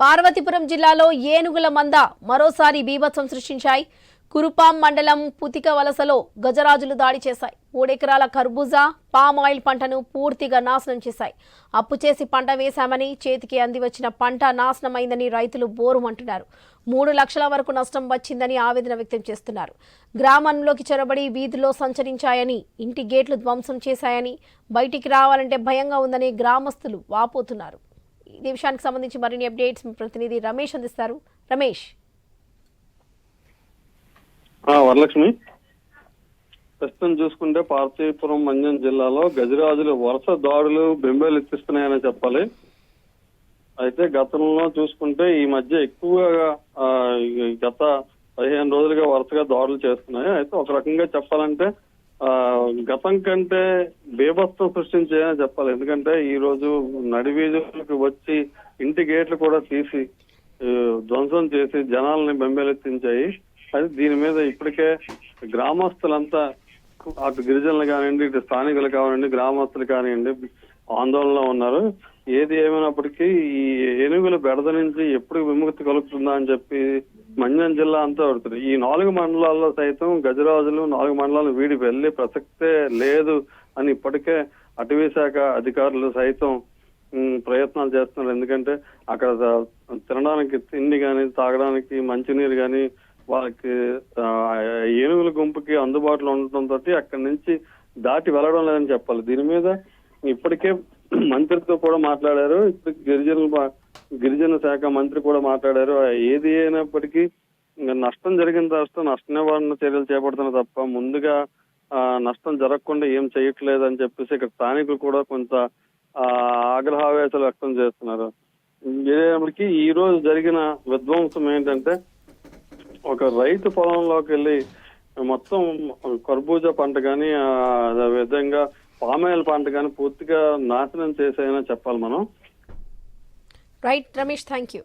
పార్వతీపురం జిల్లాలో ఏనుగుల మంద మరోసారి బీభత్సం సృష్టించాయి. కురుపాం మండలం పుతిక వలసలో గజరాజులు దాడి చేశాయి. మూడెకరాల కర్బూజా పామ్ ఆయిల్ పంటను పూర్తిగా నాశనం చేశాయి. అప్పు చేసి పంట వేశామని చేతికి అంది వచ్చిన పంట నాశనమైందని రైతులు బోరుమంటున్నారు మూడు లక్షల వరకు నష్టం వచ్చిందని ఆవేదన వ్యక్తం చేస్తున్నారు. గ్రామంలోకి చొరబడి వీధిలో సంచరించాయని ఇంటి గేట్లు ధ్వంసం చేశాయని బయటికి రావాలంటే భయంగా ఉందని గ్రామస్తులు వాపోతున్నారు. ఈ విషయానికి సంబంధించి మరిన్ని అప్డేట్స్ ప్రతినిధి రమేష్ అందిస్తారు. రమేష్. ఆ, వరలక్ష్మి. ప్రస్తుతం చూసుకుంటే పార్వతీపురం మంజం జిల్లాలో గజరాజులు వరుస దాడులు బెంబేలు ఎత్తిస్తున్నాయని చెప్పాలి. అయితే గతంలో చూసుకుంటే ఈ మధ్య ఎక్కువగా గత పదిహేను రోజులుగా వరుసగా దాడులు చేస్తున్నాయి. అయితే ఒక రకంగా చెప్పాలంటే గతం కంటే బేభత్సం సృష్టించాయని చెప్పాలి. ఎందుకంటే ఈ రోజు నడివీధులకు వచ్చి ఇంటి గేట్లు కూడా తీసి ధ్వంసం చేసి జనాల్ని బెంబేలెత్తించాయి. అది దీని మీద ఇప్పటికే గ్రామస్తులంతా అటు గిరిజనులు కానివ్వండి ఇటు స్థానికులు కానివ్వండి గ్రామస్తులు కానివ్వండి ఆందోళనలో ఉన్నారు. ఏది ఏమైనప్పటికీ ఈ ఏనుగుల బెడద నుంచి ఎప్పుడు విముక్తి కలుగుతుందా అని చెప్పి మంజం జిల్లా అంతా పడుతుంది. ఈ నాలుగు మండలాల్లో సైతం గజరాజులు నాలుగు మండలాలు వీడి వెళ్ళే ప్రసక్తే లేదు అని ఇప్పటికే అటవీ శాఖ అధికారులు సైతం ప్రయత్నాలు చేస్తున్నారు. ఎందుకంటే అక్కడ తినడానికి తిండి కానీ తాగడానికి మంచినీరు కానీ వాళ్ళకి ఏనుగుల గుంపుకి అందుబాటులో ఉండటం తోటి అక్కడి నుంచి దాటి వెళ్ళడం లేదని చెప్పాలి. దీని మీద ఇప్పటికే మంత్రితో కూడా మాట్లాడారు. ఇప్పుడు గిరిజనులు గిరిజన శాఖ మంత్రి కూడా మాట్లాడారు. ఏది అయినప్పటికీ నష్టం జరిగిన తర్వాత నష్ట నివారణ చర్యలు చేపడుతున్న తప్ప ముందుగా నష్టం జరగకుండా ఏం చేయట్లేదు అని చెప్పేసి ఇక్కడ స్థానికులు కూడా కొంత ఆగ్రహావేశాలు వ్యక్తం చేస్తున్నారు. ఏదేమైనప్పటికీ ఈ రోజు జరిగిన విధ్వంసం ఏంటంటే ఒక రైతు పొలంలోకి వెళ్ళి మొత్తం కర్బూజా పంట కానీ విధంగా పామాయిల్ పంట కానీ పూర్తిగా నాశనం చేసాయని చెప్పాలి మనం. Right, Ramesh, thank you.